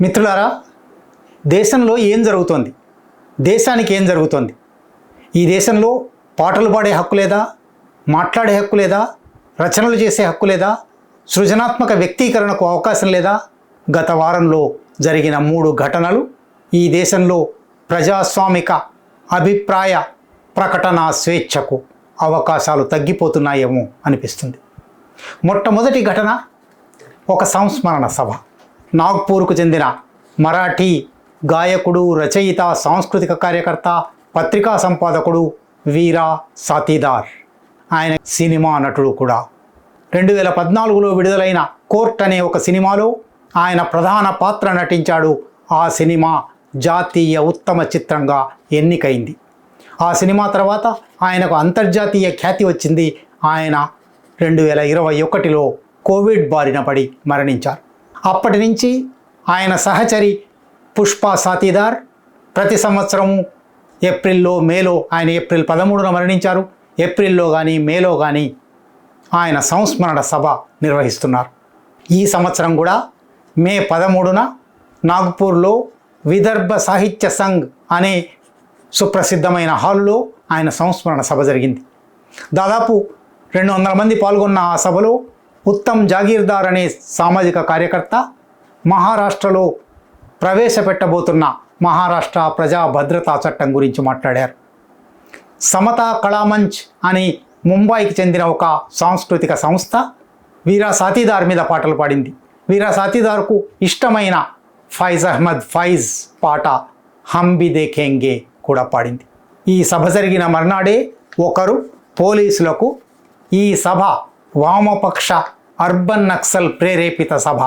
మిత్రులారా దేశంలో ఏం జరుగుతోంది? దేశానికి ఏం జరుగుతోంది? ఈ దేశంలో పాటలు పాడే హక్కు లేదా? మాట్లాడే హక్కు లేదా? రచనలు చేసే హక్కు లేదా? సృజనాత్మక వ్యక్తీకరణకు అవకాశం లేదా? గత వారంలో జరిగిన మూడు ఘటనలు ఈ దేశంలో ప్రజాస్వామిక అభిప్రాయ ప్రకటన స్వేచ్ఛకు అవకాశాలు తగ్గిపోతున్నాయేమో అనిపిస్తుంది. మొట్టమొదటి ఘటన ఒక సంస్మరణ సభ. నాగ్పూర్కు చెందిన మరాఠీ గాయకుడు రచయిత సాంస్కృతిక కార్యకర్త పత్రికా సంపాదకుడు వీరా సాతీదార్. ఆయన సినిమా నటుడు కూడా. రెండు వేల పద్నాలుగులో విడుదలైన కోర్ట్ అనే ఒక సినిమాలో ఆయన ప్రధాన పాత్ర నటించాడు. ఆ సినిమా జాతీయ ఉత్తమ చిత్రంగా ఎన్నికైంది. ఆ సినిమా తర్వాత ఆయనకు అంతర్జాతీయ ఖ్యాతి వచ్చింది. ఆయన రెండు వేల ఇరవై ఒకటిలో కోవిడ్ బారిన పడి మరణించారు. అప్పటి నుంచి ఆయన సహచరి పుష్ప సాతీదార్. ప్రతి సంవత్సరము ఏప్రిల్లో మేలో ఆయన ఏప్రిల్ పదమూడున మరణించారు. ఏప్రిల్లో కానీ మేలో కానీ ఆయన సంస్మరణ సభ నిర్వహిస్తున్నారు. ఈ సంవత్సరం కూడా మే పదమూడున నాగ్పూర్లో విదర్భ సాహిత్య సంఘ్ అనే సుప్రసిద్ధమైన హాల్లో ఆయన సంస్మరణ సభ జరిగింది. దాదాపు రెండు వందల మంది పాల్గొన్న ఆ సభలో ఉత్తమ్ జాగీర్దార్ అనే సామాజిక కార్యకర్త మహారాష్ట్రలో ప్రవేశపెట్టబోతున్న మహారాష్ట్ర ప్రజా భద్రతా చట్టం గురించి మాట్లాడారు. సమతా కళామంచ్ అని ముంబైకి చెందిన ఒక సాంస్కృతిక సంస్థ వీరా సాతీదార్ మీద పాటలు పాడింది. వీరా సాతీదార్కు ఇష్టమైన ఫైజ్ అహ్మద్ ఫైజ్ పాట హంబి దేఖేంగే కూడా పాడింది. ఈ సభ జరిగిన మర్నాడే ఒకరు పోలీసులకు ఈ సభ వామపక్ష అర్బన్ నక్సల్ ప్రేరేపిత సభ.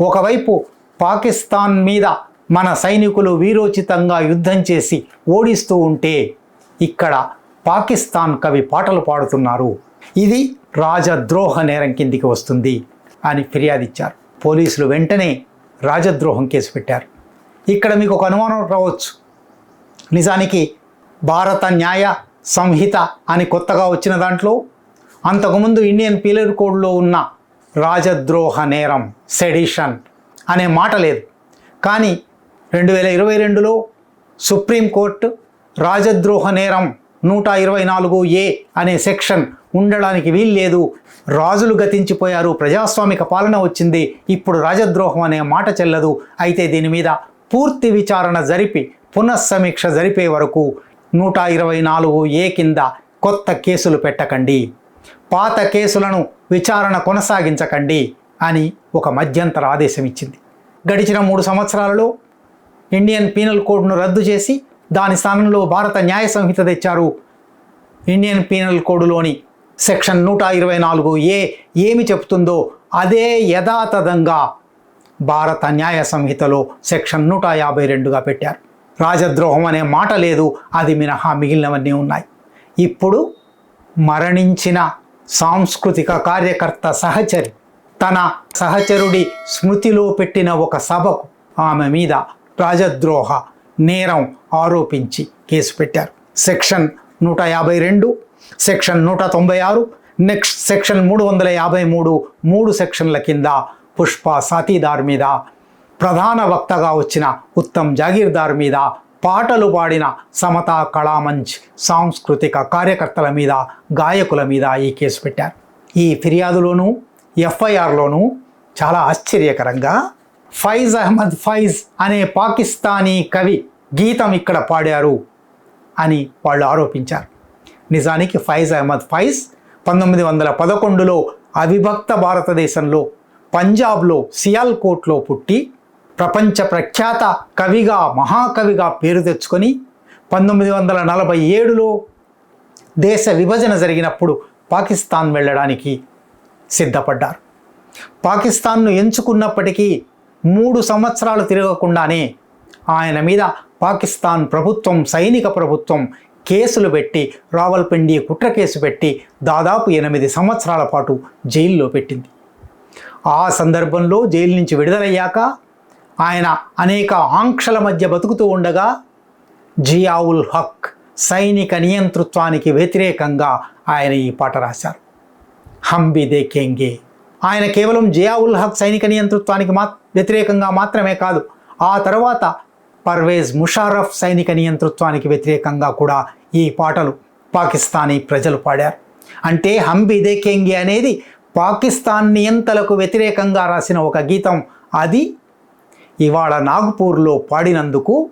ఒకవైపు పాకిస్తాన్ మీద మన సైనికులు వీరోచితంగా యుద్ధం చేసి ఓడిస్తూ ఉంటే ఇక్కడ పాకిస్తాన్ కవి పాటలు పాడుతున్నారు. ఇది రాజద్రోహ నేరం కిందికి వస్తుంది అని ఫిర్యాదు ఇచ్చారు. పోలీసులు వెంటనే రాజద్రోహం కేసు పెట్టారు. ఇక్కడ మీకు ఒక అనుమానం రావచ్చు. నిజానికి భారత న్యాయ సంహిత అని కొత్తగా వచ్చిన దాంట్లో అంతకుముందు ఇండియన్ పీలర్ కోడ్లో ఉన్న రాజద్రోహ నేరం సెడిషన్ అనే మాట లేదు. కానీ రెండు వేల ఇరవై రెండులో సుప్రీంకోర్టు రాజద్రోహ నేరం నూట ఇరవై నాలుగు ఏ అనే సెక్షన్ ఉండడానికి వీల్లేదు. రాజులు గతించిపోయారు ప్రజాస్వామిక పాలన వచ్చింది ఇప్పుడు రాజద్రోహం అనే మాట చెల్లదు. అయితే దీని మీద పూర్తి విచారణ జరిపి పునఃసమీక్ష జరిపే వరకు నూట ఇరవై నాలుగు ఏ కింద కొత్త కేసులు పెట్టకండి. పాత కేసులను విచారణ కొనసాగించకండి అని ఒక మధ్యంతర ఆదేశం ఇచ్చింది గడిచిన మూడు సంవత్సరాలలో ఇండియన్ పీనల్ కోడ్ను రద్దు చేసి దాని స్థానంలో భారత న్యాయ సంహిత తెచ్చారు. ఇండియన్ పీనల్ కోడ్లోని సెక్షన్ నూట ఇరవై నాలుగు ఏ ఏమి చెప్తుందో అదే యథాతథంగా భారత న్యాయ సంహితలో సెక్షన్ నూట యాభై రెండుగా పెట్టారు. రాజద్రోహం అనే మాట లేదు అది మినహా మిగిలినవన్నీ ఉన్నాయి. ఇప్పుడు మరణించిన సాంస్కృతిక కార్యకర్త సహచరి తన సహచరుడి స్మృతిలో పెట్టిన ఒక సభకు ఆమె మీద రాజద్రోహ నేరం ఆరోపించి కేసు పెట్టారు. సెక్షన్ నూట యాభై రెండు సెక్షన్ నూట తొంభై ఆరు నెక్స్ట్ సెక్షన్ మూడు వందల యాభై మూడు మూడు సెక్షన్ల కింద పుష్ప సాతీదార్ మీద ప్రధాన వక్తగా వచ్చిన ఉత్తమ్ జాగీర్దార్ మీద పాటలు పాడిన సమతా కళామంచ్ సాంస్కృతిక కార్యకర్తల మీద గాయకుల మీద ఈ కేసు పెట్టారు. ఈ ఫిర్యాదులోనూ ఎఫ్ఐఆర్లోనూ చాలా ఆశ్చర్యకరంగా ఫైజ్ అహ్మద్ ఫైజ్ అనే పాకిస్తానీ కవి గీతం ఇక్కడ పాడారు అని వాళ్ళు ఆరోపించారు. నిజానికి ఫైజ్ అహ్మద్ ఫైజ్ పంతొమ్మిది వందల పదకొండులో అవిభక్త భారతదేశంలో పంజాబ్లో సియాల్కోట్లో పుట్టి ప్రపంచ ప్రఖ్యాత కవిగా మహాకవిగా పేరు తెచ్చుకొని పంతొమ్మిది వందల నలభై ఏడులో దేశ విభజన జరిగినప్పుడు పాకిస్తాన్ వెళ్ళడానికి సిద్ధపడ్డారు. పాకిస్తాన్ను ఎంచుకున్నప్పటికీ మూడు సంవత్సరాలు తిరగకుండానే ఆయన మీద పాకిస్తాన్ ప్రభుత్వం సైనిక ప్రభుత్వం కేసులు పెట్టి రావల్పిండి కుట్ర కేసు పెట్టి దాదాపు ఎనిమిది సంవత్సరాల పాటు జైల్లో పెట్టింది. ఆ సందర్భంలో జైలు నుంచి విడుదలయ్యాక ఆయన అనేక ఆంక్షల మధ్య బతుకుతూ ఉండగా జియావుల్ హక్ సైనిక నియంతృత్వానికి వ్యతిరేకంగా ఆయన ఈ పాట రాశారు. హంబి దేకేంగే ఆయన కేవలం జియావుల్ హక్ సైనిక నియంతృత్వానికి మా వ్యతిరేకంగా మాత్రమే కాదు ఆ తర్వాత పర్వేజ్ ముషారఫ్ సైనిక నియంతృత్వానికి వ్యతిరేకంగా కూడా ఈ పాటలు పాకిస్తానీ ప్రజలు పాడారు. అంటే హంబి దేకేంగి అనేది పాకిస్తాన్ నియంతలకు వ్యతిరేకంగా రాసిన ఒక గీతం అది ఇవాళ నాగ్పూర్లో పాడినందుకు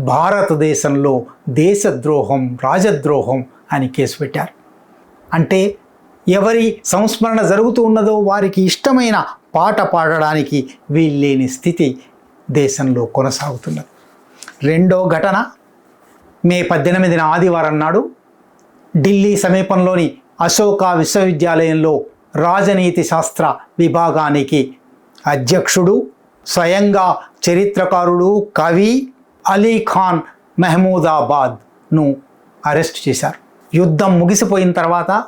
భారతదేశంలో దేశద్రోహం రాజద్రోహం అని కేసు పెట్టారు. అంటే ఎవరి సంస్మరణ జరుగుతూ ఉన్నదో వారికి ఇష్టమైన పాట పాడడానికి వీల్లేని స్థితి దేశంలో కొనసాగుతున్నది. రెండో ఘటన మే పద్దెనిమిదిన ఆదివారం నాడు ఢిల్లీ సమీపంలోని అశోక విశ్వవిద్యాలయంలో రాజనీతి శాస్త్ర విభాగానికి అధ్యక్షుడు స్వయంగా చరిత్రకారుడు కవి అలీ ఖాన్ మెహమూదాబాద్ను అరెస్ట్ చేశారు. యుద్ధం ముగిసిపోయిన తర్వాత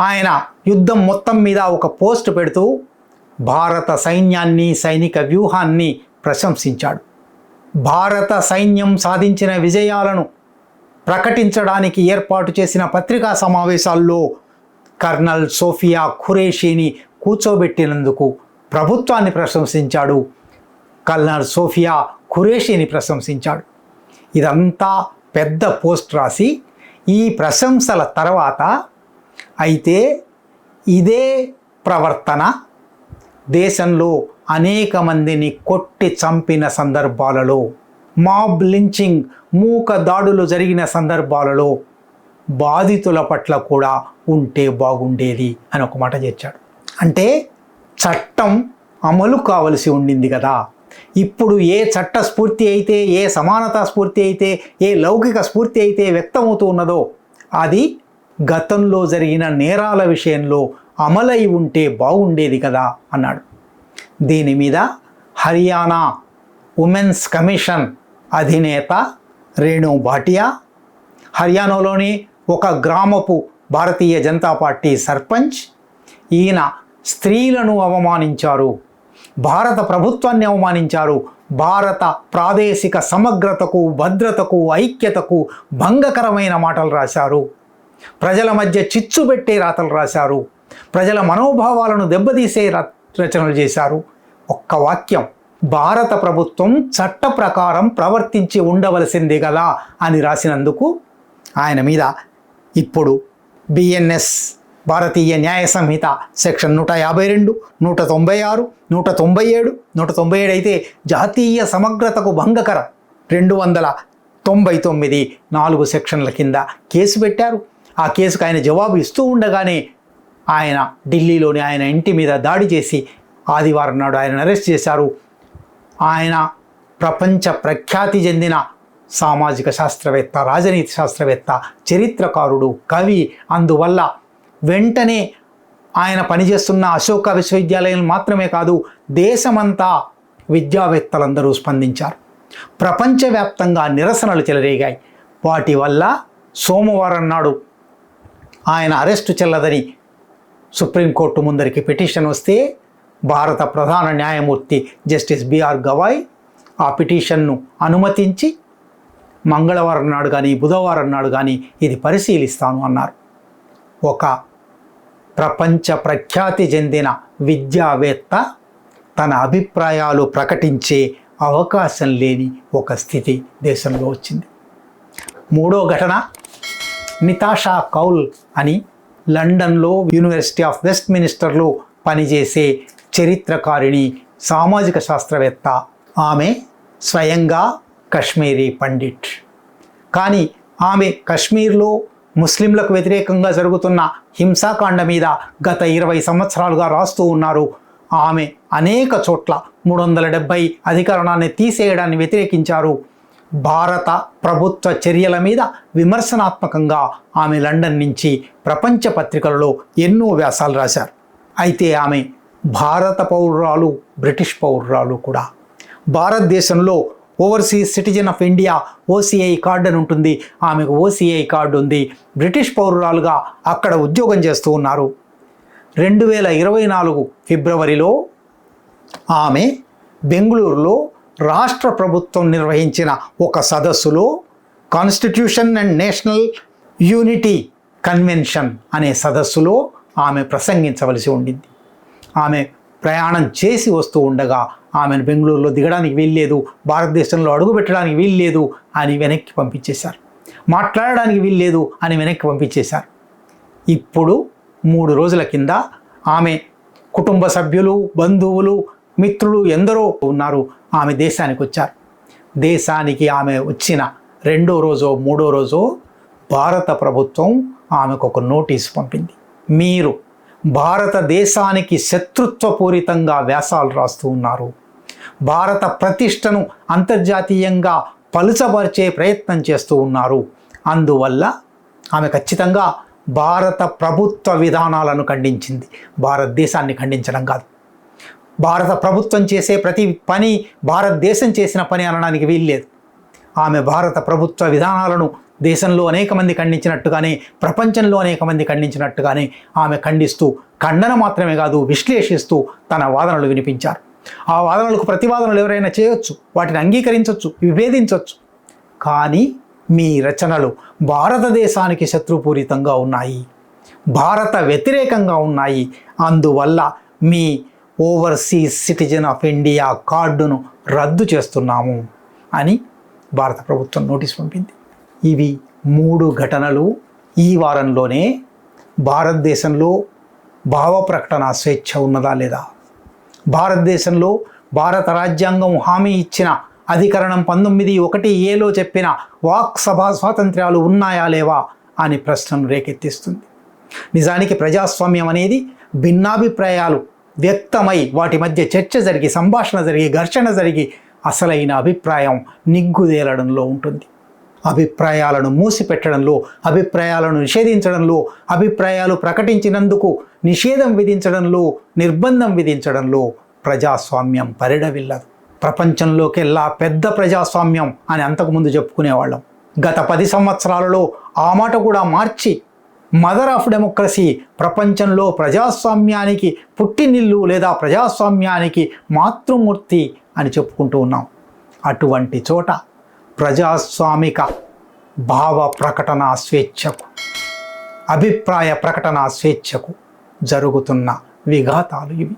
ఆయన యుద్ధం మొత్తం మీద ఒక పోస్ట్ పెడుతూ భారత సైన్యాన్ని సైనిక వ్యూహాన్ని ప్రశంసించాడు. భారత సైన్యం సాధించిన విజయాలను ప్రకటించడానికి ఏర్పాటు చేసిన పత్రికా సమావేశాల్లో కర్నల్ సోఫియా ఖురేషీని కూర్చోబెట్టినందుకు ప్రభుత్వాన్ని ప్రశంసించాడు కల్నాడు సోఫియా ఖురేషీని ప్రశంసించాడు. ఇదంతా పెద్ద పోస్ట్ రాసి ఈ ప్రశంసల తర్వాత అయితే ఇదే ప్రవర్తన దేశంలో అనేక మందిని కొట్టి చంపిన సందర్భాలలో మాబ్ లించింగ్ మూక దాడులు జరిగిన సందర్భాలలో బాధితుల పట్ల కూడా ఉంటే బాగుండేది అని ఒక మాట చేర్చాడు. అంటే చట్టం అమలు కావలసి ఉండింది కదా. ఇప్పుడు ఏ చట్ట స్ఫూర్తి అయితే ఏ సమానతా స్ఫూర్తి అయితే ఏ లౌకిక స్ఫూర్తి అయితే వ్యక్తమవుతూ ఉన్నదో అది గతంలో జరిగిన నేరాల విషయంలో అమలై ఉంటే బాగుండేది కదా అన్నాడు. దీని మీద హర్యానా ఉమెన్స్ కమిషన్ అధినేత రేణు భాటియా హర్యానాలోని ఒక గ్రామపు భారతీయ జనతా పార్టీ సర్పంచ్ ఈయన స్త్రీలను అవమానించారు. భారత ప్రభుత్వాన్ని అవమానించారు. భారత ప్రాదేశిక సమగ్రతకు భద్రతకు ఐక్యతకు భంగకరమైన మాటలు రాశారు. ప్రజల మధ్య చిచ్చు పెట్టే రాతలు రాశారు. ప్రజల మనోభావాలను దెబ్బతీసే ర- రచనలు చేశారు. ఒక్క వాక్యం భారత ప్రభుత్వం చట్ట ప్రకారం ప్రవర్తించి ఉండవలసింది కదా అని రాసినందుకు ఆయన మీద ఇప్పుడు బిఎన్ఎస్ భారతీయ న్యాయ సంహిత సెక్షన్ నూట యాభై రెండు నూట తొంభై ఆరు నూట తొంభై ఏడు నూట తొంభై ఏడు అయితే జాతీయ సమగ్రతకు భంగకరం. రెండు వందల తొంభై తొమ్మిది నాలుగు సెక్షన్ల కింద కేసు పెట్టారు. ఆ కేసుకు ఆయన జవాబు ఇస్తూ ఉండగానే ఆయన ఢిల్లీలోని ఆయన ఇంటి మీద దాడి చేసి ఆదివారం నాడు ఆయన అరెస్ట్ చేశారు. ఆయన ప్రపంచ ప్రఖ్యాతి చెందిన సామాజిక శాస్త్రవేత్త రాజనీతి శాస్త్రవేత్త చరిత్రకారుడు కవి. అందువల్ల వెంటనే ఆయన పనిచేస్తున్న అశోక విశ్వవిద్యాలయం మాత్రమే కాదు దేశమంతా విద్యావేత్తలందరూ స్పందించారు. ప్రపంచవ్యాప్తంగా నిరసనలు చెలరేగాయి. వాటి వల్ల సోమవారం నాడు ఆయన అరెస్టు చెల్లదని సుప్రీంకోర్టు ముందరికి పిటిషన్ వస్తే భారత ప్రధాన న్యాయమూర్తి జస్టిస్ బిఆర్ గవాయ్ ఆ పిటిషన్ను అనుమతించి మంగళవారం నాడు కానీ బుధవారం నాడు కానీ ఇది పరిశీలిస్తాను అన్నారు. ఒక ప్రపంచ ప్రఖ్యాతి చెందిన విద్యావేత్త తన అభిప్రాయాలు ప్రకటించే అవకాశం లేని ఒక స్థితి దేశంలో వచ్చింది. మూడో ఘటన నితాషా కౌల్ అని లండన్లో యూనివర్సిటీ ఆఫ్ వెస్ట్ మినిస్టర్లో పనిచేసే చరిత్రకారిణి సామాజిక శాస్త్రవేత్త. ఆమె స్వయంగా కశ్మీరీ పండిట్. కానీ ఆమె కశ్మీర్లో ముస్లింలకు వ్యతిరేకంగా జరుగుతున్న హింసాకాండ మీద గత ఇరవై సంవత్సరాలుగా రాస్తూ ఉన్నారు. ఆమె అనేక చోట్ల మూడు వందల డెబ్బై అధికరణాన్ని తీసేయడాన్ని వ్యతిరేకించారు. భారత ప్రభుత్వ చర్యల మీద విమర్శనాత్మకంగా ఆమె లండన్ నుంచి ప్రపంచ పత్రికలలో ఎన్నో వ్యాసాలు రాశారు. అయితే ఆమె భారత పౌరురాలు బ్రిటిష్ పౌరురాలు కూడా. భారతదేశంలో overseas citizen of India OCI card అని ఉంటుంది. ఆమెకు ఓసీఐ కార్డు ఉంది. బ్రిటిష్ పౌరురాలుగా అక్కడ ఉద్యోగం చేస్తూ ఉన్నారు. రెండు వేల ఇరవై నాలుగు ఫిబ్రవరిలో ఆమె బెంగళూరులో రాష్ట్ర ప్రభుత్వం నిర్వహించిన ఒక సదస్సులో constitution and national unity convention అనే సదస్సులో ఆమె ప్రసంగించవలసి ఉండింది. ఆమె ప్రయాణం చేసి వస్తూ ఉండగా ఆమెను బెంగళూరులో దిగడానికి వీల్లేదు భారతదేశంలో అడుగు పెట్టడానికి వీల్లేదు అని వెనక్కి పంపించేశారు. మాట్లాడడానికి వీల్లేదు అని వెనక్కి పంపించేశారు. ఇప్పుడు మూడు రోజుల కింద ఆమె కుటుంబ సభ్యులు బంధువులు మిత్రులు ఎందరో ఉన్నారు ఆమె దేశానికి వచ్చారు. దేశానికి ఆమె వచ్చిన రెండో రోజో మూడో రోజో భారత ప్రభుత్వం ఆమెకు ఒక నోటీస్ పంపింది. మీరు భారతదేశానికి శత్రుత్వపూరితంగా వ్యాసాలు రాస్తూ ఉన్నారు. భారత ప్రతిష్టను అంతర్జాతీయంగా పలుచబరిచే ప్రయత్నం చేస్తూ ఉన్నారు. అందువల్ల ఆమె ఖచ్చితంగా భారత ప్రభుత్వ విధానాలను ఖండించింది. భారతదేశాన్ని ఖండించడం కాదు. భారత ప్రభుత్వం చేసే ప్రతి పని భారతదేశం చేసిన పని అనడానికి వీల్లేదు. ఆమె భారత ప్రభుత్వ విధానాలను దేశంలో అనేక మంది ఖండించినట్టుగానే ప్రపంచంలో అనేక మంది ఖండించినట్టుగానే ఆమె ఖండిస్తూ ఖండన మాత్రమే కాదు విశ్లేషిస్తూ తన వాదనలు వినిపించారు. ఆ వాదనలకు ప్రతివాదనలు ఎవరైనా చేయొచ్చు వాటిని అంగీకరించవచ్చు విభేదించవచ్చు కానీ మీ రచనలు భారతదేశానికి శత్రుపూరితంగా ఉన్నాయి. భారత వ్యతిరేకంగా ఉన్నాయి. అందువల్ల మీ ఓవర్సీస్ సిటిజన్ ఆఫ్ ఇండియా కార్డును రద్దు చేస్తున్నాము అని భారత ప్రభుత్వం నోటీస్ పంపింది. ఇవి మూడు ఘటనలు ఈ వారంలోనే భారతదేశంలో భావ ప్రకటన స్వేచ్ఛ ఉన్నదా లేదా? భారతదేశంలో భారత రాజ్యాంగం హామీ ఇచ్చిన అధికరణం పంతొమ్మిది ఒకటి ఏలో చెప్పిన వాక్ సభా స్వాతంత్ర్యాలు ఉన్నాయా లేవా అని ప్రశ్నను రేకెత్తిస్తుంది. నిజానికి ప్రజాస్వామ్యం అనేది భిన్నాభిప్రాయాలు వ్యక్తమై వాటి మధ్య చర్చ జరిగి సంభాషణ జరిగి ఘర్షణ జరిగి అసలైన అభిప్రాయం నిగ్గుదేలడంలో ఉంటుంది. అభిప్రాయాలను మూసిపెట్టడంలో అభిప్రాయాలను నిషేధించడంలో అభిప్రాయాలు ప్రకటించినందుకు నిషేధం విధించడంలో నిర్బంధం విధించడంలో ప్రజాస్వామ్యం పరిడవిల్లదు. ప్రపంచంలోకెల్లా పెద్ద ప్రజాస్వామ్యం అని అంతకుముందు చెప్పుకునేవాళ్ళం. గత పది సంవత్సరాలలో ఆ మాట కూడా మార్చి మదర్ ఆఫ్ డెమోక్రసీ ప్రపంచంలో ప్రజాస్వామ్యానికి పుట్టినిల్లు లేదా ప్రజాస్వామ్యానికి మాతృమూర్తి అని చెప్పుకుంటూ ఉన్నాం. అటువంటి చోట ప్రజాస్వామిక భావ ప్రకటన స్వేచ్ఛకు అభిప్రాయ ప్రకటన స్వేచ్ఛకు జరుగుతున్న విఘాతాలు ఇవి.